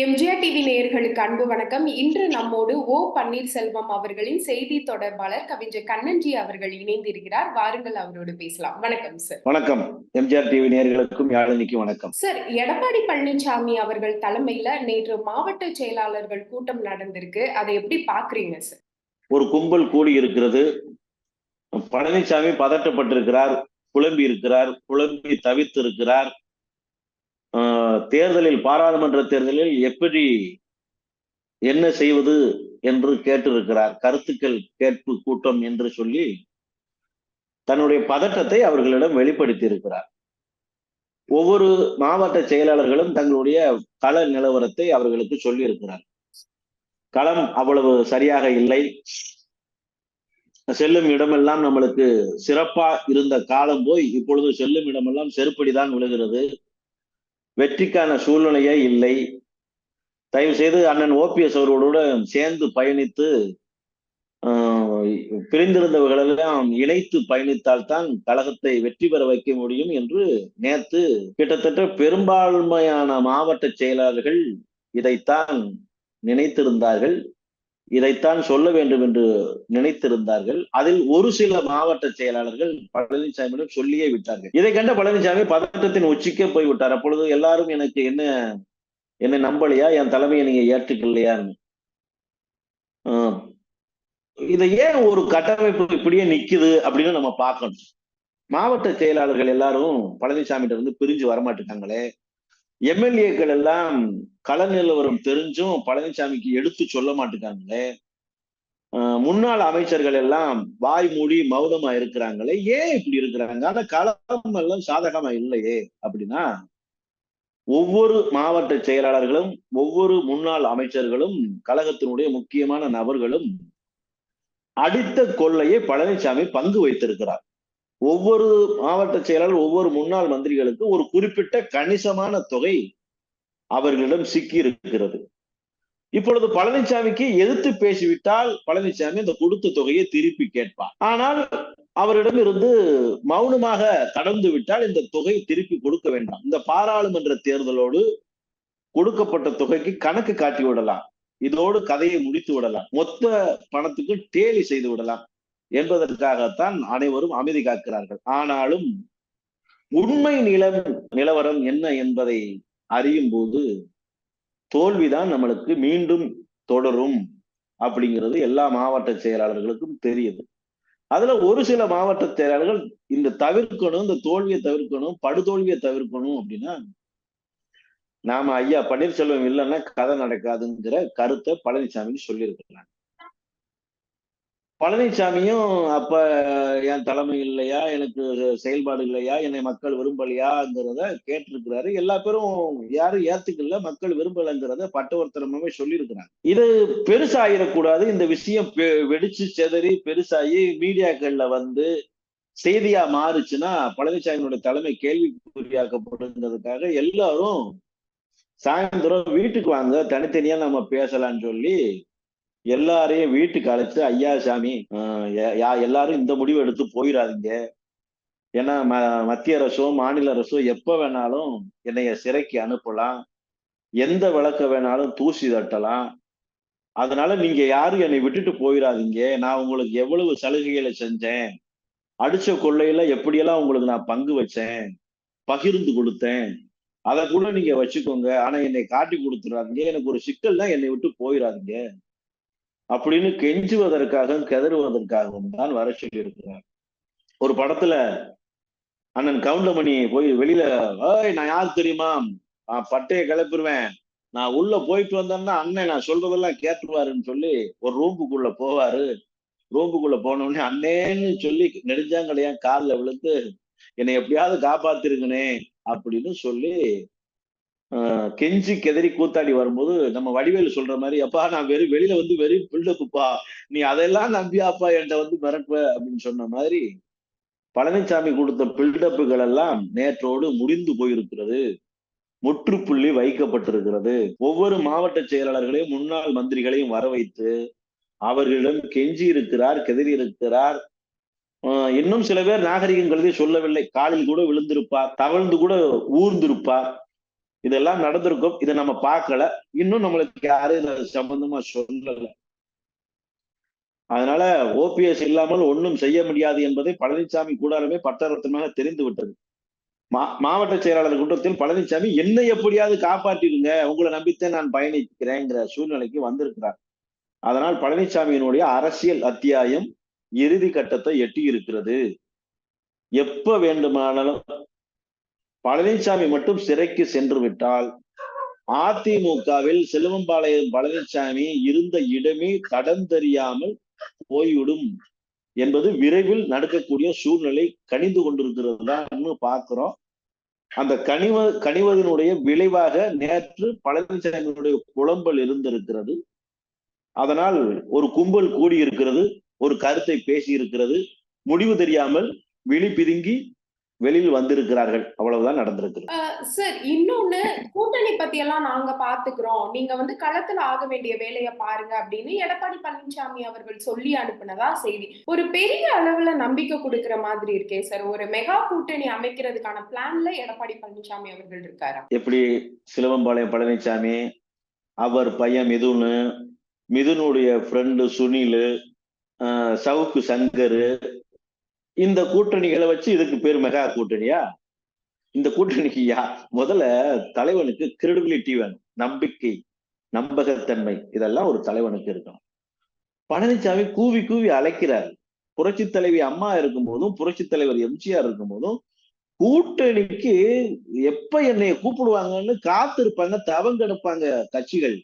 MGR TV நேயர்களுக்கு அன்பு வணக்கம். இன்று நம்மோடு ஓ பன்னீர்செல்வம் அவர்களின் செய்தி தொடர்பாளர் கவிஞர் கண்ணன்ஜி அவர்கள் இணைந்திருக்கிறார். வாருங்கள் அவரோடு பேசலாம். வணக்கம் சார் வணக்கம். எம்ஜிஆர் டிவி நேயர்களுக்கும் யாழினிக்கு வணக்கம். சார் எடப்பாடி பழனிசாமி அவர்கள் தலைமையில நேற்று மாவட்ட செயலாளர்கள் கூட்டம் நடந்திருக்கு. அதை எப்படி பாக்குறீங்க சார் ஒரு கும்பல் கூடி இருக்கிறது. பழனிசாமி பதட்டப்பட்டிருக்கிறார் குழம்பி இருக்கிறார் குழம்பி தவித்து இருக்கிறார் தேர்தலில் பாராளுமன்ற தேர்தலில் எப்படி என்ன செய்வது என்று கேட்டிருக்கிறார். கருத்துக்கள் கேட்பு கூட்டம் என்று சொல்லி தன்னுடைய பதட்டத்தை அவர்களிடம் வெளிப்படுத்தி இருக்கிறார் ஒவ்வொரு மாவட்ட செயலாளர்களும் தங்களுடைய கள நிலவரத்தை அவர்களுக்கு சொல்லி இருக்கிறார் களம் அவ்வளவு சரியாக இல்லை. செல்லும் இடமெல்லாம் நம்மளுக்கு சிறப்பா இருந்த காலம் போய் இப்பொழுது செல்லும் இடமெல்லாம் செருப்படிதான் விழுகிறது. வெற்றிக்கான சூழ்நிலையே இல்லை. தயவு செய்து அண்ணன் ஓபிஎஸ் அவர்களோட சேர்ந்து பயணித்து பிரிந்திருந்தவர்களெல்லாம் இணைத்து பயணித்தால்தான் கழகத்தை வெற்றி பெற வைக்க முடியும் என்று நேற்று கிட்டத்தட்ட பெரும்பான்மையான மாவட்ட செயலாளர்கள் இதைத்தான் நினைத்திருந்தார்கள். இதைத்தான் சொல்ல வேண்டும் என்று நினைத்திருந்தார்கள். அதில் ஒரு சில மாவட்ட செயலாளர்கள் பழனிசாமியிடம் சொல்லியே விட்டார்கள். இதை கண்ட பழனிசாமி பதட்டத்தின் உச்சிக்கே போய்விட்டார். அப்பொழுது எல்லாரும் எனக்கு என்ன என்னை நம்பலையா? என் தலைமையை நீங்க ஏற்றுக்கலையான்னு இதை ஏன் ஒரு கட்டமைப்பு இப்படியே நிக்குது அப்படின்னு நம்ம பார்க்கணும். மாவட்ட செயலாளர்கள் எல்லாரும் பழனிசாமிகிட்ட இருந்து பிரிஞ்சு வரமாட்டேங்காங்களே எம்எல்ஏக்கள் எல்லாம் கள நிலவரம் தெரிஞ்சும் பழனிசாமிக்கு எடுத்து சொல்ல மாட்டேங்காங்களே முன்னாள் அமைச்சர்கள் எல்லாம் வாய் மூடி மௌனமா இருக்கிறாங்களே. ஏன் இப்படி இருக்கிறாங்க? ஆனா களம் எல்லாம் சாதகமா இல்லையே அப்படின்னா ஒவ்வொரு மாவட்ட செயலாளர்களும் ஒவ்வொரு முன்னாள் அமைச்சர்களும் கழகத்தினுடைய முக்கியமான நபர்களும் அடித்த கொள்ளையை பழனிசாமி பங்கு வைத்திருக்கிறார். ஒவ்வொரு மாவட்ட செயலாளர் ஒவ்வொரு முன்னாள் மந்திரிகளுக்கு ஒரு குறிப்பிட்ட கணிசமான தொகை அவர்களிடம் சிக்கி இருக்கிறது. இப்பொழுது பழனிசாமிக்கு எதிர்த்து பேசிவிட்டால் பழனிசாமி அந்த கொடுத்த தொகையை திருப்பி கேட்பார். ஆனால் அவரிடம் இருந்து மௌனமாக கடந்து விட்டால் இந்த தொகை திருப்பி கொடுக்க வேண்டாம். இந்த பாராளுமன்ற தேர்தலோடு கொடுக்கப்பட்ட தொகைக்கு கணக்கு காட்டி விடலாம். இதோடு கதையை முடித்து விடலாம். மொத்த பணத்துக்கு டேலி செய்து விடலாம். என்பதற்காகத்தான் அனைவரும் அமைதி காக்கிறார்கள். ஆனாலும் உண்மை நிலம் நிலவரம் என்ன என்பதை அறியும் போது தோல்விதான் நம்மளுக்கு மீண்டும் தொடரும் அப்படிங்கிறது எல்லா மாவட்ட செயலாளர்களுக்கும் தெரியுது. அதுல ஒரு சில மாவட்ட செயலாளர்கள் இந்த தவிர்க்கணும் இந்த தோல்வியை தவிர்க்கணும் படுதோல்வியை தவிர்க்கணும் அப்படின்னா நாம ஐயா பன்னீர்செல்வம் இல்லைன்னா கதை நடக்காதுங்கிற கருத்தை பழனிசாமிக்கு சொல்லியிருக்கிறாங்க. பழனிசாமியும் அப்ப என் தலைமை இல்லையா? எனக்கு செயல்பாடு இல்லையா? என்னை மக்கள் விரும்பலையாங்கிறத கேட்டிருக்கிறாரு. எல்லா பேரும் யாரும் ஏத்துக்கல. மக்கள் விரும்பலைங்கிறத பட்டவர்த்தனமாவே சொல்லியிருக்கிறாங்க. இது பெருசாயிடக்கூடாது இந்த விஷயம் வெடிச்சு செதறி பெருசாகி மீடியாக்கள்ல வந்து செய்தியா மாறுச்சுன்னா பழனிசாமியோட தலைமை கேள்விக்குறியாக்கப்படுங்கிறதுக்காக எல்லாரும் சாயந்தரம் வீட்டுக்கு வாங்க. தனித்தனியா நம்ம பேசலாம்னு சொல்லி எல்லாரையும் வீட்டுக்கு அழைச்சு ஐயா சாமி எல்லாரும் இந்த முடிவு எடுத்து போயிடாதீங்க. ஏன்னா ம மத்திய அரசோ மாநில அரசோ எப்போ வேணாலும் என்னைய சிறைக்கு அனுப்பலாம். எந்த விளக்க வேணாலும் தூசி தட்டலாம். அதனால நீங்க யாரும் என்னை விட்டுட்டு போயிடாதீங்க. நான் உங்களுக்கு எவ்வளவு சலுகைகளை செஞ்சேன். அடிச்ச கொள்ளையில எப்படியெல்லாம் உங்களுக்கு நான் பங்கு வச்சேன் பகிர்ந்து கொடுத்தேன் அதை கூட நீங்க வச்சுக்கோங்க. ஆனா என்னை காட்டி கொடுத்துடாதீங்க எனக்கு ஒரு சிக்கல் தான் என்னை விட்டு போயிடாதீங்க. அப்படின்னு கெஞ்சுவதற்காகவும் கெதறுவதற்காகவும் தான் வர சொல்லி இருக்கிறார். ஒரு படத்துல அண்ணன் கவுண்டமணி போய் வெளியில ஏய் நான் யார் தெரியுமா? நான் பட்டையை கிளப்பிடுவேன் நான் உள்ள போயிட்டு வந்தேன்னா அண்ணன் நான் சொல்றதெல்லாம் கேட்டுருவாருன்னு சொல்லி ஒரு ரூம்புக்குள்ள போவாரு. ரூம்புக்குள்ள போனோடனே அண்ணேன்னு சொல்லி நெடுஞ்சாங்கலையா காலில் விழுந்து என்னை எப்படியாவது காப்பாத்திருங்கனே அப்படின்னு சொல்லி கெஞ்சி கெதறி கூத்தாடி வரும்போது நம்ம வடிவேலு சொல்ற மாதிரி அப்பா நான் வெறும் வெளியில வந்து வெறும் பில்டப்புப்பா. நீ அதெல்லாம் நம்பியாப்பா என்கிட்ட வந்து மிரட்டுவ அப்படின்னு சொன்ன மாதிரி பழனிசாமி கொடுத்த பில்டப்புகள் எல்லாம் நேற்றோடு முடிந்து போயிருக்கிறது. முற்றுப்புள்ளி வைக்கப்பட்டிருக்கிறது. ஒவ்வொரு மாவட்ட செயலாளர்களையும் முன்னாள் மந்திரிகளையும் வர வைத்து அவர்களிடம் கெஞ்சி இருக்கிறார் கெதறி இருக்கிறார். இன்னும் சில பேர் நாகரிகங்கிறதே சொல்லவில்லை. காலில் கூட விழுந்திருப்பார் தவழ்ந்து கூட ஊர்ந்திருப்பார் இதெல்லாம் நடந்திருக்கும். இதை நம்ம பார்க்கல. இன்னும் நம்மளுக்கு யாரும் இதை சம்பந்தமா சொல்லல. அதனால ஓபிஎஸ் இல்லாமல் ஒன்றும் செய்ய முடியாது என்பதை பழனிசாமி கூடாரமே பட்டரத்தமாக தெரிந்து விட்டது. மா மாவட்ட செயலாளர் கூட்டத்தில் பழனிசாமி என்னை எப்படியாவது காப்பாற்றிடுங்க. உங்களை நம்பித்தான் நான் பயணிக்கிறேங்கிற சூழ்நிலைக்கு வந்திருக்கிறார். அதனால் பழனிசாமியினுடைய அரசியல் அத்தியாயம் இறுதி கட்டத்தை எட்டி இருக்கிறது எப்ப வேண்டுமானாலும் பழனிசாமி மட்டும் சிறைக்கு சென்று விட்டால் அதிமுகவில் செல்வம்பாளையம் பழனிசாமி இருந்த இடமே தடம் தெரியாமல் போய்விடும் என்பது விரைவில் நடக்கக்கூடிய சூழ்நிலை கணிந்து கொண்டிருக்கிறது பார்க்கிறோம். அந்த கனிவ கனிவதனுடைய விளைவாக நேற்று பழனிசாமியினுடைய குழம்பல் இருந்திருக்கிறது. அதனால் ஒரு கும்பல் கூடியிருக்கிறது ஒரு கருத்தை பேசி இருக்கிறது முடிவு தெரியாமல் விழி பிதுங்கி வெளியில் வந்திருக்கிறார்கள். அவ்வளவுதான் நடந்திருக்கு சார் இன்னொன்னு கூட்டணி பத்தி எல்லாம் நாங்க பாத்துக்கிறோம். நீங்க வந்து களத்துல ஆக வேண்டிய வேலையை பாருங்க அப்படின்னு எடப்பாடி பழனிசாமி அவர்கள் சொல்லி அனுப்புனதா செய்தி. ஒரு பெரிய அளவுல நம்பிக்கை கொடுக்கிற மாதிரி இருக்கே சார் ஒரு மெகா கூட்டணி அமைக்கிறதுக்கான பிளான்ல எடப்பாடி பழனிசாமி அவர்கள் இருக்காரா? எப்படி சிலவம்பாளையம் பழனிசாமி அவர் பையன் மிதுனு மிதுனுடைய ஃப்ரெண்டு சுனிலு சவுக்கு சங்கரு இந்த கூட்டணிகளை வச்சு இதுக்கு பேர் மெகா கூட்டணியா? இந்த கூட்டணிக்கு யா? முதல்ல தலைவனுக்கு கிரெடிபிலிட்டி வேணும் நம்பிக்கை நம்பகத்தன்மை. இதெல்லாம் ஒரு தலைவனுக்கு இருக்கணும். பழனிசாமி கூவி கூவி அழைக்கிறார். புரட்சி தலைவி அம்மா இருக்கும் போதும் புரட்சி தலைவர் எம்ஜிஆர் இருக்கும் போதும் கூட்டணிக்கு எப்ப என்னை கூப்பிடுவாங்கன்னு காத்திருப்பாங்க தவங்கெடுப்பாங்க கட்சிகள்.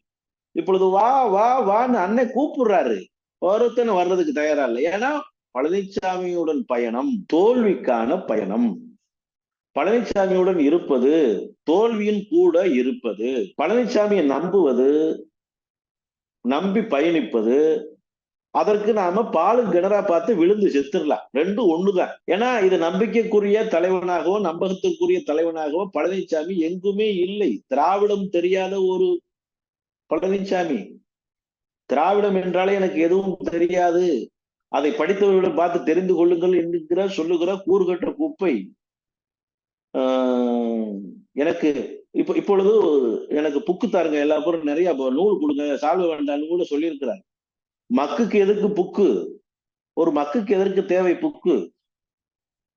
இப்பொழுது வா வா வான்னு அன்னை கூப்பிடுறாரு. ஒருத்தன் வர்றதுக்கு தயாரா இல்லை. ஏன்னா பழனிசாமியுடன் பயணம் தோல்விக்கான பயணம். பழனிசாமியுடன் இருப்பது தோல்வியின் கூட இருப்பது. பழனிசாமியை நம்புவது நம்பி பயணிப்பது. அதற்கு நாம பாலும் கிணறா பார்த்து விழுந்து செத்துடலாம். ரெண்டும் ஒண்ணுதான். ஏன்னா இது நம்பிக்கைக்குரிய தலைவனாகவோ நம்பகத்துக்குரிய தலைவனாகவோ பழனிசாமி எங்குமே இல்லை. திராவிடம் தெரியாத ஒரு பழனிசாமி திராவிடம் என்றாலே எனக்கு எதுவும் தெரியாது. அதை படித்தவர்களிடம் பார்த்து தெரிந்து கொள்ளுங்கள் என்கிற சொல்லுகிற கூறுகட்ட குப்பை எனக்கு இப்போ இப்பொழுது எனக்கு புக்கு தாருங்க. எல்லா பேரும் நிறைய நூல் கொடுங்க சால்வ வேண்டாம்னு கூட சொல்லியிருக்கிறார் மக்குக்கு எதுக்கு புக்கு? ஒரு மக்குக்கு எதற்கு தேவை புக்கு?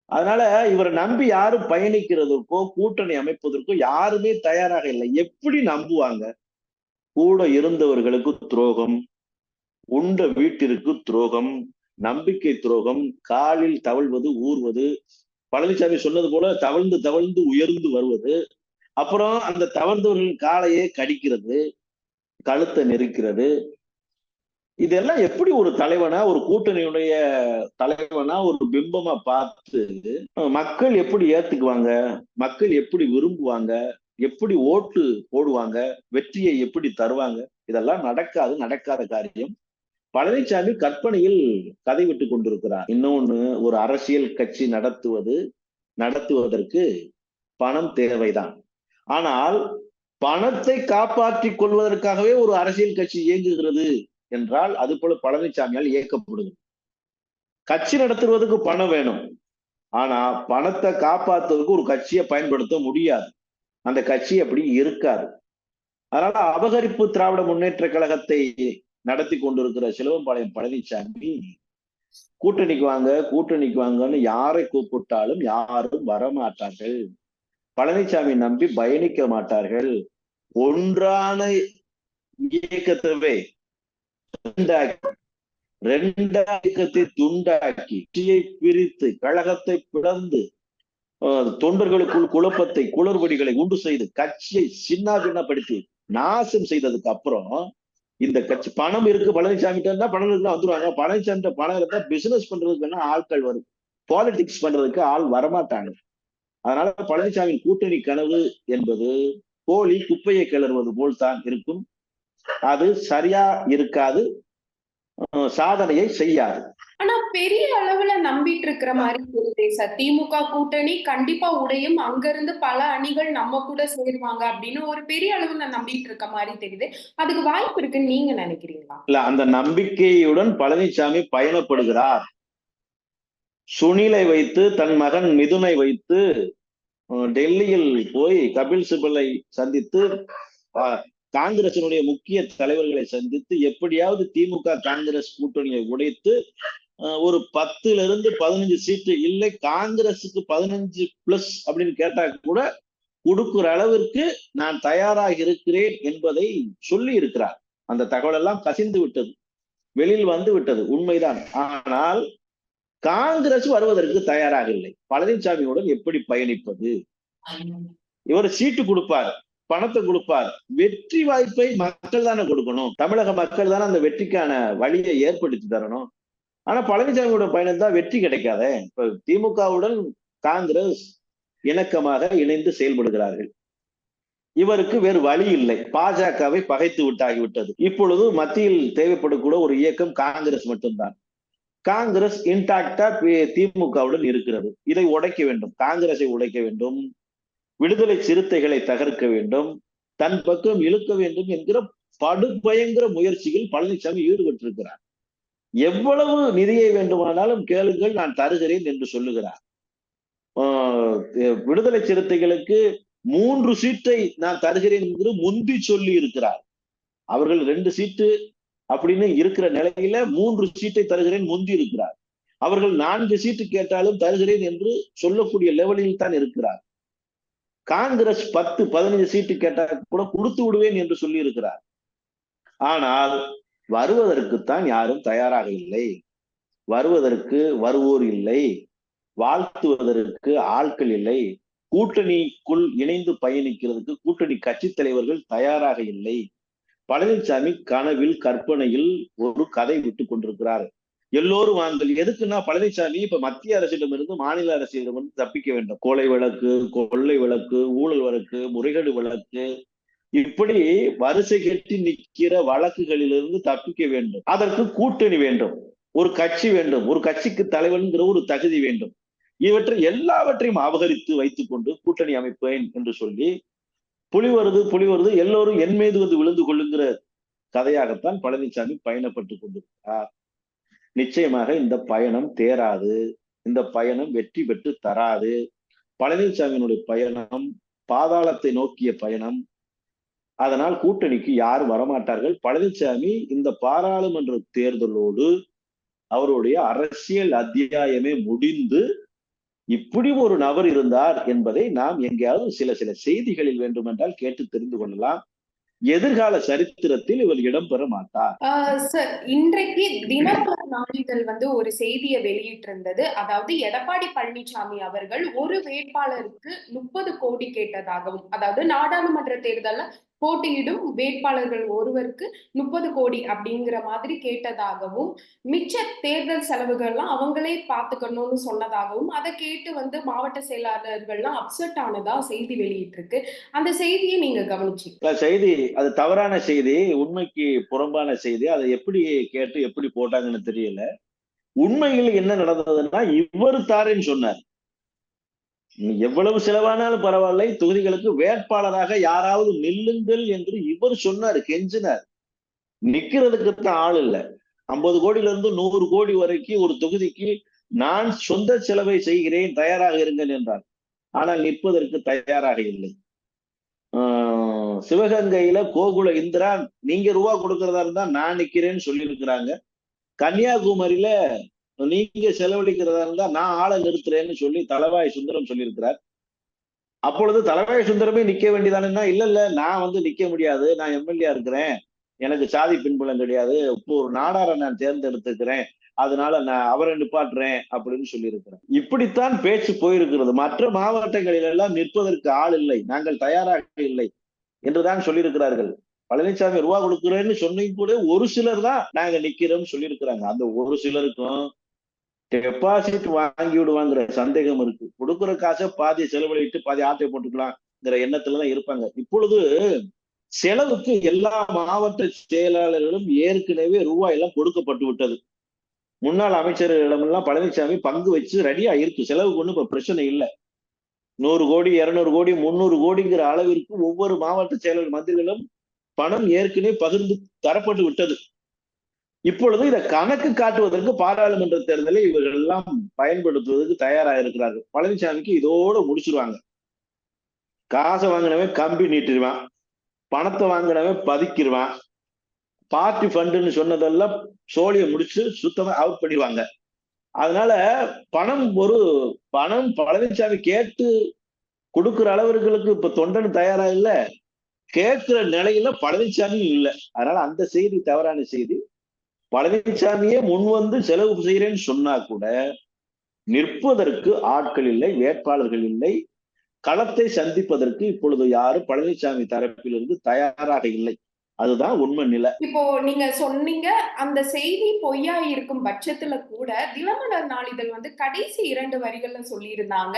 அதனால இவரை நம்பி யாரும் பயணிக்கிறதுக்கோ கூட்டணி அமைப்பதற்கோ யாருமே தயாராக இல்லை. எப்படி நம்புவாங்க? கூட இருந்தவர்களுக்கு துரோகம் உண்ட வீட்டிற்கு துரோகம் நம்பிக்கை துரோகம் காலில் தவழ்வது ஊர்வது. பழனிசாமி சொன்னது போல தவழ்ந்து தவழ்ந்து உயர்ந்து வருவது. அப்புறம் அந்த தவழ்ந்தவர்களின் காலையே கடிக்கிறது கழுத்தை நெருக்கிறது. இதெல்லாம் எப்படி ஒரு தலைவனா ஒரு கூட்டணியுடைய தலைவனா ஒரு பிம்பமா பார்த்து மக்கள் எப்படி ஏத்துக்குவாங்க? மக்கள் எப்படி விரும்புவாங்க? எப்படி ஓட்டு போடுவாங்க? வெற்றியை எப்படி தருவாங்க? இதெல்லாம் நடக்காது நடக்காத காரியம். பழனிசாமி கற்பனையில் கதை விட்டு கொண்டிருக்கிறார். இன்னொன்னு ஒரு அரசியல் கட்சி நடத்துவது நடத்துவதற்கு பணம் தேவைதான். ஆனால் பணத்தை காப்பாற்றிக் கொள்வதற்காகவே ஒரு அரசியல் கட்சி இயங்குகிறது என்றால் அது போல பழனிசாமியால் இயக்கப்படுது கட்சி நடத்துவதற்கு பணம் வேணும். ஆனா பணத்தை காப்பாற்றுவதற்கு ஒரு கட்சியை பயன்படுத்த முடியாது. அந்த கட்சி அப்படி இருக்காது. அதனால அபகரிப்பு திராவிட முன்னேற்ற கழகத்தை நடத்தி கொண்டிருக்கிற சிலுவம்பாளையம் பழனிசாமி கூட்டணிக்கு வாங்க கூட்டணிக்கு வாங்கன்னு யாரை கூப்பிட்டாலும் யாரும் வரமாட்டார்கள். பழனிசாமி நம்பி பயணிக்க மாட்டார்கள். ஒன்றான இயக்கத்தவே ரெண்டா இயக்கத்தை துண்டாக்கி கட்சியை பிரித்து கழகத்தை பிளந்து தொண்டர்களுக்குள் குழப்பத்தை குளறுபடிகளை உண்டு செய்து கட்சியை சின்ன பின்னப்படுத்தி நாசம் செய்ததுக்கு அப்புறம் இந்த கட்சி பணம் இருக்கு பழனிசாமி பணம் இருந்தா வந்துருவாங்க. பழனிசாமி பணம் இருந்தா பிசினஸ் பண்றதுக்கு வேணா ஆட்கள் வரும். பாலிடிக்ஸ் பண்றதுக்கு ஆள் வரமாட்டாங்க. அதனால பழனிசாமி கூட்டணி கனவு என்பது கோழி குப்பையை கிளறுவது போல் தான் இருக்கும். அது சரியா இருக்காது. சாதனையை செய்யாது. ஆனா பெரிய அளவுல நம்பிட்டு இருக்கிற மாதிரி தெரியுதே சார். திமுக கூட்டணி கண்டிப்பா உடையும். அங்க இருந்து பல அணிகள் நம்ம கூட சேருவாங்க அப்படின்னு ஒரு பெரிய அளவுல நம்பிட்டு இருக்க மாதிரி தெரியுது. அதுக்கு வாய்ப்பு இருக்குன்னு நீங்க நினைக்கிறீங்களா? இல்ல அந்த நம்பிக்கையுடன் பழனிசாமி பயணப்படுகிறார். சுனிலை வைத்து தன் மகன் மிதுனை வைத்து டெல்லியில் போய் கபில் சிபலை சந்தித்து காங்கிரசினுடைய முக்கிய தலைவர்களை சந்தித்து எப்படியாவது திமுக காங்கிரஸ் கூட்டணியை உடைத்து ஒரு பத்துல இருந்து பதினஞ்சு சீட்டு இல்லை காங்கிரஸுக்கு பதினஞ்சு பிளஸ் அப்படின்னு கேட்டா கூட கொடுக்கிற அளவிற்கு நான் தயாராக இருக்கிறேன் என்பதை சொல்லி இருக்கிறார். அந்த தகவல் எல்லாம் கசிந்து விட்டது. வெளியில் வந்து விட்டது. உண்மைதான். ஆனால் காங்கிரஸ் வருவதற்கு தயாராக இல்லை. பழனிசாமியுடன் எப்படி பயணிப்பது? இவர் சீட்டு கொடுப்பார். பணத்தை கொடுப்பார். வெற்றி வாய்ப்பை மக்கள் தானே கொடுக்கணும். தமிழக மக்கள் தானே அந்த வெற்றிக்கான வழியை ஏற்படுத்தி தரணும். ஆனா பழனிசாமியோட பயணம் தான் வெற்றி கிடைக்காதே. இப்ப திமுகவுடன் காங்கிரஸ் இணக்கமாக இணைந்து செயல்படுகிறார்கள். இவருக்கு வேறு வழி இல்லை. பாஜகவை பகைத்து விட்டாகிவிட்டது. இப்பொழுது மத்தியில் தேவைப்படக்கூட ஒரு இயக்கம் காங்கிரஸ் மட்டும்தான். காங்கிரஸ் இன்டாக்டா திமுகவுடன் இருக்கிறது. இதை உடைக்க வேண்டும். காங்கிரஸை உடைக்க வேண்டும். விடுதலை சிறுத்தைகளை தகர்க்க வேண்டும் தன் பக்கம் இழுக்க வேண்டும் என்கிற படுபயங்கர முயற்சியில் பழனிசாமி ஈடுபட்டிருக்கிறார். எவ்வளவு நிதியை வேண்டுமானாலும் கேளுங்கள் நான் தருகிறேன் என்று சொல்லுகிறார். விடுதலை சிறுத்தைகளுக்கு மூன்று சீட்டை நான் தருகிறேன் என்று முந்தி சொல்லி இருக்கிறார். அவர்கள் ரெண்டு சீட்டு அப்படின்னு இருக்கிற நிலையில மூன்று சீட்டை தருகிறேன் முந்தி இருக்கிறார். அவர்கள் நான்கு சீட்டு கேட்டாலும் தருகிறேன் என்று சொல்லக்கூடிய லெவலில் தான் இருக்கிறார். காங்கிரஸ் பத்து பதினஞ்சு சீட்டு கேட்டா கூட கொடுத்து விடுவேன் என்று சொல்லி இருக்கிறார் ஆனால் வருவதற்குத்தான் யாரும் தயாராக இல்லை. வருவதற்கு வருவோர் இல்லை. வாழ்த்துவதற்கு ஆட்கள் இல்லை. கூட்டணிக்குள் இணைந்து பயணிக்கிறதுக்கு கூட்டணி கட்சி தலைவர்கள் தயாராக இல்லை. பழனிசாமி கனவில் கற்பனையில் ஒரு கதை விட்டு கொண்டிருக்கிறார். எல்லோரும் வாங்கல் எதுக்குன்னா பழனிசாமி இப்ப மத்திய அரசிடமிருந்து மாநில அரசிடமிருந்து தப்பிக்க வேண்டும். கொலை வழக்கு கொள்ளை வழக்கு ஊழல் வழக்கு முறைகேடு வழக்கு இப்படி வரிசை கட்டி நிற்கிற வழக்குகளிலிருந்து தப்பிக்க வேண்டும். அதற்கு கூட்டணி வேண்டும். ஒரு கட்சி வேண்டும். ஒரு கட்சிக்கு தலைவன்கிற ஒரு தகுதி வேண்டும். இவற்றை எல்லாவற்றையும் அபகரித்து வைத்துக் கொண்டு கூட்டணி அமைப்பேன் என்று சொல்லி புலி வருது புலி வருது எல்லோரும் என் மீது வந்து விழுந்து கொள்ளுங்கிற கதையாகத்தான் பழனிசாமி பயணப்பட்டு கொண்டிருக்கிறார். நிச்சயமாக இந்த பயணம் தேராது. இந்த பயணம் வெற்றி பெற்று தராது. பழனிசாமியினுடைய பயணம் பாதாளத்தை நோக்கிய பயணம் அதனால் கூட்டணிக்கு யாரும் வரமாட்டார்கள். பழனிசாமி இந்த பாராளுமன்ற தேர்தலோடு அவருடைய அரசியல் அத்தியாயமே முடிந்து இப்படி ஒரு நபர் இருந்தார் என்பதை நாம் எங்கேயாவது சில சில செய்திகளில் வேண்டுமென்றால் கேட்டு தெரிந்து கொள்ளலாம். எதிர்கால சரித்திரத்தில் இவர் இடம்பெற மாட்டார் சார் இன்றைக்கு தினமலர் நாளிதழ் வந்து ஒரு செய்தியை வெளியிட்டிருந்தது. அதாவது எடப்பாடி பழனிசாமி அவர்கள் ஒரு வேட்பாளருக்கு முப்பது கோடி கேட்டதாகவும் அதாவது நாடாளுமன்ற தேர்தல்ல போட்டியிடும் வேட்பாளர்கள் ஒருவருக்கு முப்பது கோடி அப்படிங்கிற மாதிரி கேட்டதாகவும் மிச்ச தேர்தல் செலவுகள்லாம் அவங்களே பார்த்துக்கணும்னு சொன்னதாகவும் அதை கேட்டு வந்து மாவட்ட செயலாளர்கள்லாம் அப்செட் ஆனதா செய்தி வெளியிட்டிருக்கு. அந்த செய்தியை நீங்க கவனிச்சீங்க செய்தி அது தவறான செய்தி உண்மைக்கு புறம்பான செய்தி அதை எப்படி கேட்டு எப்படி போட்டாங்கன்னு தெரியல. உண்மையில் என்ன நடந்ததுன்னா இவர் தாரேன்னு சொன்னார். எவ்வளவு செலவானாலும் பரவாயில்லை. தொகுதிகளுக்கு வேட்பாளராக யாராவது நில்லுங்கள் என்று இவர் சொன்னார் கெஞ்சினார். நிக்கிறதுக்கு தான் ஆள் இல்ல. ஐம்பது கோடியில இருந்து நூறு கோடி வரைக்கும் ஒரு தொகுதிக்கு நான் சொந்த செலவை செய்கிறேன் தயாராக இருங்கள் என்றார். ஆனால் நிற்பதற்கு தயாராக இல்லை. ஆஹ் சிவகங்கையில கோகுல இந்திரா நீங்க ரூபா கொடுக்கறதா இருந்தா நான் நிக்கிறேன்னு சொல்லியிருக்கிறாங்க. கன்னியாகுமரியில நீங்க செலவழிக்கிறதா இருந்தா நான் ஆளை நிறுத்துறேன்னு சொல்லி தலவாய் சுந்தரம் சொல்லியிருக்கிறார். அப்பொழுது தலவாய் சுந்தரமே நிக்க வேண்டியதானா இல்ல இல்ல நான் வந்து நிக்க முடியாது. நான் எம்எல்ஏ இருக்கிறேன். எனக்கு சாதி பின்புலம் கிடையாது. இப்போ ஒரு நாடாரை நான் தேர்ந்தெடுத்துக்கிறேன். அதனால நான் அவரை நிப்பாட்டுறேன் அப்படின்னு சொல்லியிருக்கிறேன் இப்படித்தான் பேச்சு போயிருக்கிறது. மற்ற மாவட்டங்களில் எல்லாம் நிற்பதற்கு ஆள் இல்லை. நாங்கள் தயாராக இல்லை என்றுதான் சொல்லியிருக்கிறார்கள். பழனிசாமி ரூபா கொடுக்குறேன்னு சொன்னீங்க கூட ஒரு சிலர் தான் நாங்க நிக்கிறோம்னு சொல்லியிருக்கிறாங்க. அந்த ஒரு சிலருக்கும் டெபாசிட் வாங்கி விடுவாங்கிற சந்தேகம் இருக்கு. கொடுக்குற காசை பாதி செலவழிட்டு பாதி ஆத்தை போட்டுக்கலாம்ங்கிற எண்ணத்துலதான் இருப்பாங்க. இப்பொழுது செலவுக்கு எல்லா மாவட்ட செயலாளர்களும் ஏற்கனவே ரூபாய் எல்லாம் கொடுக்கப்பட்டு விட்டது. முன்னாள் அமைச்சர்களிடமெல்லாம் பழனிசாமி பங்கு வச்சு ரெடியா இருக்கு. செலவுக்கு ஒன்றும் இப்ப பிரச்சனை இல்லை. நூறு கோடி இருநூறு கோடி முந்நூறு கோடிங்கிற அளவிற்கு ஒவ்வொரு மாவட்ட செயலர் மந்திரிகளும் பணம் ஏற்கனவே பகிர்ந்து தரப்பட்டு விட்டது. இப்பொழுது இதை கணக்கு காட்டுவதற்கு பாராளுமன்ற தேர்தலை இவர்கள் எல்லாம் பயன்படுத்துவதற்கு தயாராக இருக்கிறார்கள் பழனிசாமிக்கு இதோட முடிச்சிருவாங்க. காசை வாங்கினவன் கம்பி நீட்டிடுவான். பணத்தை வாங்கினவன் பதுக்கிடுவான். பார்ட்டி ஃபண்டுன்னு சொன்னதெல்லாம் சோழியை முடிச்சு சுத்தமா அவுட் பண்ணிடுவாங்க. அதனால பணம் ஒரு பணம் பழனிசாமி கேட்டு கொடுக்குற அளவர்களுக்கு இப்ப தொண்டன் தயாரா இல்லை. கேட்கிற நிலையில பழனிசாமி இல்லை. அதனால அந்த செய்தி தவறான செய்தி. பழனிசாமியே முன் வந்து செலவு செய்யறேன்னு சொன்னா கூட நிற்பதற்கு ஆட்கள் இல்லை வேட்பாளர்கள் இல்லை. களத்தை சந்திப்பதற்கு இப்பொழுது யாரும் பழனிசாமி தரப்பிலிருந்து தயாராக இல்லை. அதுதான் உண்மை நிலை. இப்போ நீங்க சொன்னீங்க அந்த செய்தி பொய்யா இருக்கும் பட்சத்துல கூட தினமலர் நாளிதழ் வந்து கடைசி இரண்டு வரிகள்ல சொல்லியிருந்தாங்க.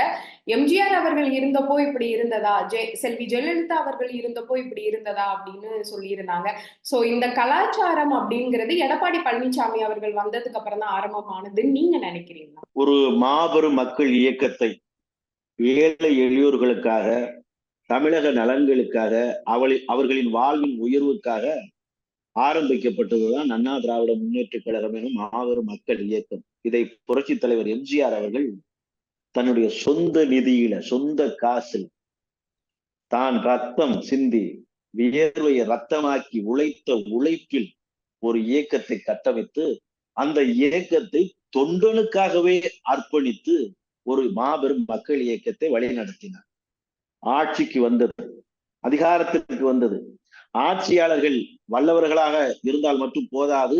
எம்ஜிஆர் அவர்கள் இருந்தப்போ இப்படி இருந்ததா? ஜெ செல்வி ஜெயலலிதா அவர்கள் இருந்தப்போ இப்படி இருந்ததா? அப்படின்னு சொல்லியிருந்தாங்க. சோ இந்த கலாச்சாரம் அப்படிங்கிறது எடப்பாடி பழனிசாமி அவர்கள் வந்ததுக்கு அப்புறம் தான் ஆரம்பமானதுன்னு நீங்க நினைக்கிறீங்களா? ஒரு மாபெரும் மக்கள் இயக்கத்தை ஏழை எளியோர்களுக்காக தமிழக நலன்களுக்காக அவளி அவர்களின் வாழ்வின் உயர்வுக்காக ஆரம்பிக்கப்பட்டதுதான் அண்ணா திராவிட முன்னேற்ற கழகம் எனும் மாபெரும் மக்கள் இயக்கம். இதை புரட்சி தலைவர் எம்ஜிஆர் அவர்கள் தன்னுடைய சொந்த நிதியில சொந்த காசில் தான் ரத்தம் சிந்தி வியர்வையை ரத்தமாக்கி உழைத்த உழைப்பில் ஒரு இயக்கத்தை கட்டமைத்து அந்த இயக்கத்தை தொண்டனுக்காகவே அர்ப்பணித்து ஒரு மாபெரும் மக்கள் இயக்கத்தை வழிநடத்தினார். ஆட்சிக்கு வந்தது அதிகாரத்திற்கு வந்தது. ஆட்சியாளர்கள் வல்லவர்களாக இருந்தால் மட்டும் போதாது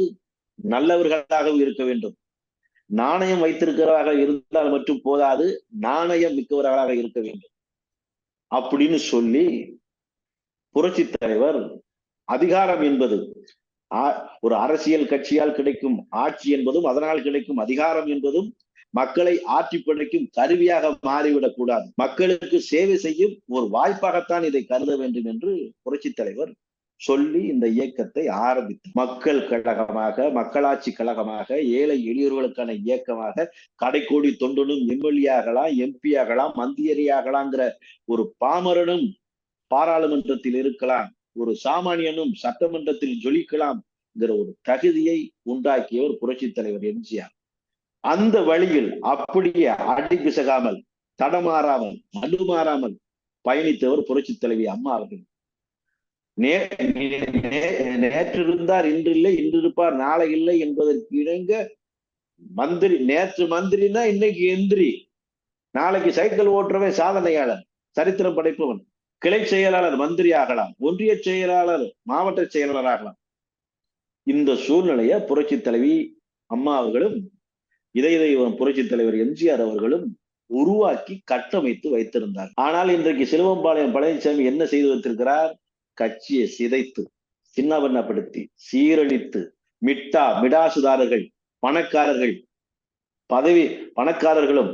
நல்லவர்களாகவும் இருக்க வேண்டும். நாணயம் வைத்திருக்கிறவராக இருந்தால் மட்டும் போதாது நாணயம் மிக்கவர்களாக இருக்க வேண்டும். அப்படின்னு சொல்லி புரட்சி தலைவர் அதிகாரம் என்பது ஒரு அரசியல் கட்சியால் கிடைக்கும் ஆட்சி என்பதும் அதனால் கிடைக்கும் அதிகாரம் என்பதும் மக்களை ஆட்சி படைக்கும் கருவியாக மாறிவிடக் கூடாது. மக்களுக்கு சேவை செய்யும் ஒரு வாய்ப்பாகத்தான் இதை கருத வேண்டும் என்று புரட்சி தலைவர் சொல்லி இந்த இயக்கத்தை ஆரம்பித்து மக்கள் கழகமாக மக்களாட்சி கழகமாக ஏழை எளியோர்களுக்கான இயக்கமாக கடைக்கோடி தொண்டனும் எம்எல்ஏ ஆகலாம் எம்பி ஆகலாம் மந்திரியாகலாங்கிற ஒரு பாமரனும் பாராளுமன்றத்தில் இருக்கலாம் ஒரு சாமானியனும் சட்டமன்றத்தில் ஜொலிக்கலாம் ஒரு தகுதியை உண்டாக்கியவர் புரட்சி தலைவர் எம்ஜிஆர். அந்த வழியில் அப்படியே அடி பிசகாமல் தடமாறாமல் நடுமாறாமல் பயணித்தவர் புரட்சி தலைவி அம்மா அவர்கள். நேற்று இருந்தார் இன்று இல்லை இன்று இருப்பார் நாளை இல்லை என்பதற்கு இணங்க மந்திரி நேற்று மந்திரினா இன்னைக்கு எந்திரி. நாளைக்கு சைக்கிள் ஓட்டுறவன் சாதனையாளர் சரித்திரம் படைப்பவன் கிளை செயலாளர் மந்திரி ஆகலாம் ஒன்றிய செயலாளர் மாவட்ட செயலாளர் ஆகலாம் இந்த சூழ்நிலைய புரட்சி தலைவி அம்மா அவர்களும் இதய தெய்வம் புரட்சி தலைவர் எம்ஜிஆர் அவர்களும் உருவாக்கி கட்டமைத்து வைத்திருந்தார். ஆனால் இன்றைக்கு சிலுவம்பாளையம் பழனிசாமி என்ன செய்து வைத்திருக்கிறார்? கட்சியை சிதைத்து சின்னவண்ணப்படுத்தி சீரழித்து மிட்டா மிடாசுதாரர்கள் பணக்காரர்கள் பதவி பணக்காரர்களும்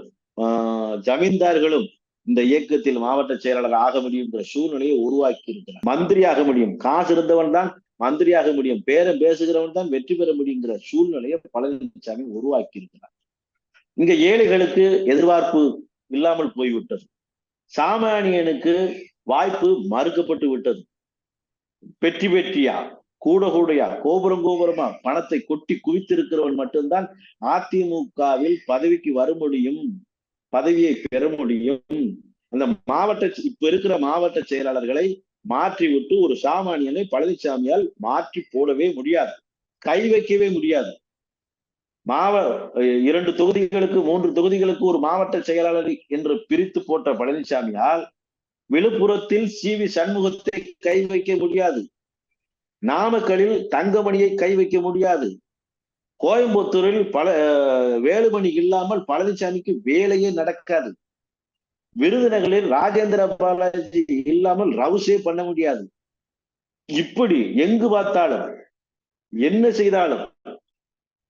ஜமீன்தார்களும் இந்த இயக்கத்தில் மாவட்ட செயலாளர் ஆக முடியும் என்ற சூழ்நிலையை உருவாக்கி இருக்கிறார் மந்திரி ஆக முடியும். காசு இருந்தவன் தான் மந்திரியாக முடியும். பேரை பேசுகிறவன் தான் வெற்றி பெற முடியுங்கிற சூழ்நிலையை பழனிசாமி உருவாக்கி இருக்கிறார் இங்க ஏழைகளுக்கு எதிர்பார்ப்பு இல்லாமல் போய்விட்டது. சாமானியனுக்கு வாய்ப்பு மறுக்கப்பட்டு விட்டது. பெற்றி பெற்றியா? கூட கூடையா? கோபுரம் கோபுரமா? பணத்தை கொட்டி குவித்திருக்கிறவன் மட்டும்தான் அதிமுகவில் பதவிக்கு வர முடியும் பதவியை பெற முடியும். அந்த மாவட்ட இப்ப இருக்கிற மாவட்ட செயலாளர்களை மாற்றி விட்டு ஒரு சாமானியனை பழனிசாமியால் மாற்றி போடவே முடியாது. கை வைக்கவே முடியாது. மாவ இரண்டு தொகுதிகளுக்கு மூன்று தொகுதிகளுக்கு ஒரு மாவட்ட செயலாளர் என்று பிரித்து போட்ட பழனிசாமியால் விழுப்புரத்தில் சி வி சண்முகத்தை கை வைக்க முடியாது. நாமக்கலில் தங்கமணியை கை வைக்க முடியாது. கோயம்புத்தூரில் பல வேலுமணி இல்லாமல் பழனிசாமிக்கு வேலையே நடக்காது. விருதுநகரில் ராஜேந்திர பாலாஜி இல்லாமல் ரவுசே பண்ண முடியாது. இப்படி எங்கு பார்த்தாலும் என்ன செய்தாலும்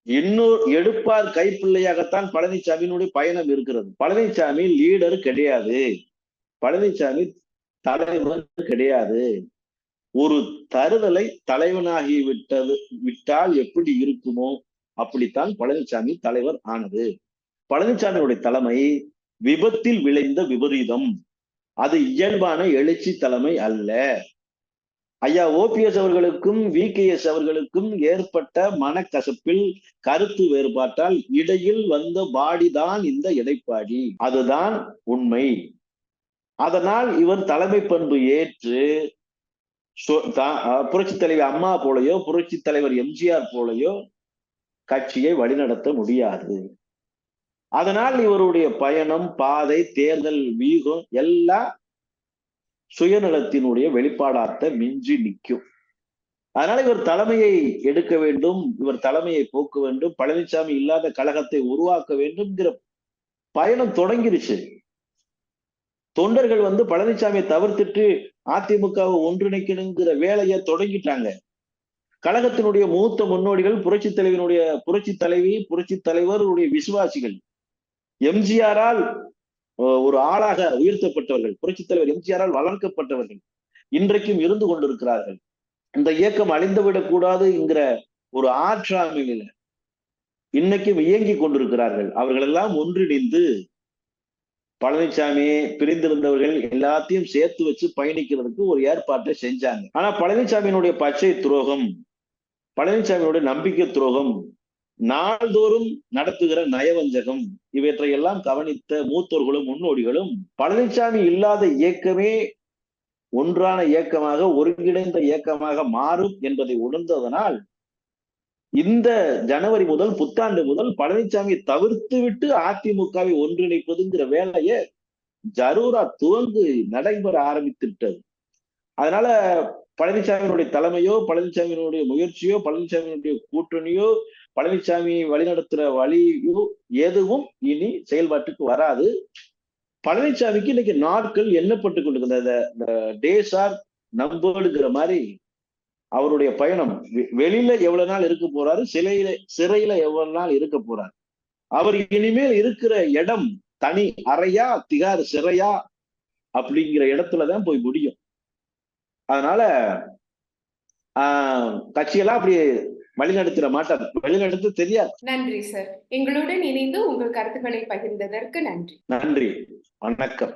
இன்னொரு எடுப்பார் கைப்பிள்ளையாகத்தான் பழனிசாமியினுடைய பயணம் இருக்கிறது. பழனிசாமி லீடர் கிடையாது. பழனிசாமி தலைவர் கிடையாது. ஒரு தருதலை தலைவனாகி விட்டது விட்டால் எப்படி இருக்குமோ அப்படித்தான் பழனிசாமி தலைவர் ஆனது. பழனிசாமியுடைய தலைமை விபத்தில் விளைந்த விபரீதம். அது இயல்பான எழுச்சி தலைமை அல்ல. ஐயா ஓபிஎஸ் அவர்களுக்கும் வி கே எஸ் அவர்களுக்கும் ஏற்பட்ட மனக்கசப்பில் கருத்து வேறுபாட்டால் இடையில் வந்த பாடிதான் இந்த இடைப்பாடி. அதுதான் உண்மை. அதனால் இவர் தலைமை பண்பு ஏற்று அஹ் புரட்சி தலைவர் அம்மா போலயோ புரட்சி தலைவர் எம்ஜிஆர் போலயோ கட்சியை வழிநடத்த முடியாது. அதனால் இவருடைய பயணம் பாதை தேர்தல் வீகம் எல்லாம் சுயநலத்தினுடைய வெளிப்பாடாத்த மிஞ்சி நிற்கும். அதனால இவர் தலைமையை எடுக்க வேண்டும் இவர் தலைமையை போக்க வேண்டும் பழனிசாமி இல்லாத கழகத்தை உருவாக்க வேண்டும்ங்கிற பயணம் தொடங்கிருச்சு தொண்டர்கள் வந்து பழனிசாமியை தவிர்த்துட்டு அதிமுகவை ஒன்றிணைக்கணுங்கிற வேலையை தொடங்கிட்டாங்க. கழகத்தினுடைய மூத்த முன்னோடிகள் புரட்சி தலைவனுடைய புரட்சி தலைவி புரட்சி தலைவருடைய விசுவாசிகள். எம்ஜிஆரால் ஒரு ஆளாக உயர்த்தப்பட்டவர்கள் புரட்சித் தலைவர் எம்ஜிஆரால் வளர்க்கப்பட்டவர்கள் இன்றைக்கும் இருந்து கொண்டிருக்கிறார்கள். இந்த இயக்கம் அழிந்துவிடக் கூடாது என்கிற ஒரு ஆற்றாமையில இன்னைக்கும் இயங்கி கொண்டிருக்கிறார்கள். அவர்கள் எல்லாம் ஒன்றிணைந்து பழனிசாமி பிரிந்திருந்தவர்கள் எல்லாத்தையும் சேர்த்து வச்சு பயணிக்கிறதுக்கு ஒரு ஏற்பாட்டை செஞ்சாங்க. ஆனா பழனிசாமியினுடைய பச்சை துரோகம் பழனிசாமியினுடைய நம்பிக்கை துரோகம் நாள்தோறும் நடத்துகிற நயவஞ்சகம் இவற்றையெல்லாம் கவனித்த மூத்தோர்களும் முன்னோடிகளும் பழனிசாமி இல்லாத இயக்கமே ஒன்றான இயக்கமாக ஒருங்கிணைந்த இயக்கமாக மாறும் என்பதை உணர்ந்ததனால் இந்த ஜனவரி முதல் புத்தாண்டு முதல் பழனிசாமி தவிர்த்து விட்டு அதிமுகவை ஒன்றிணைப்பதுங்கிற வேலையை ஜரூரா துவங்கு நடைபெற ஆரம்பித்து விட்டது அதனால பழனிசாமியினுடைய தலைமையோ பழனிசாமியினுடைய முயற்சியோ பழனிசாமியினுடைய கூட்டணியோ பழனிசாமி வழிநடத்துற வழியும் எதுவும் இனி செயல்பாட்டுக்கு வராது. பழனிசாமிக்கு இன்னைக்கு நாட்கள் எண்ணப்பட்டு கொண்டிருக்கிறது இந்த டேஸ் ஆர் நம்பர்டுங்கிற மாதிரி அவருடைய பயணம். வெ- வெளியில எவ்வளவு நாள் இருக்க போறாரு சிலையில சிறையில எவ்வளவு நாள் இருக்க போறாரு. அவர் இனிமேல் இருக்கிற இடம் தனி அறையா திகார் சிறையா அப்படிங்கிற இடத்துலதான் போய் முடியும். அதனால ஆஹ் கட்சியெல்லாம் அப்படி வழிநடத்திட மாட்டார் வழிநடத்த தெரியாது. நன்றி சார் எங்களுடன் இணைந்து உங்கள் கருத்துக்களை பகிர்ந்ததற்கு நன்றி. நன்றி. வணக்கம்.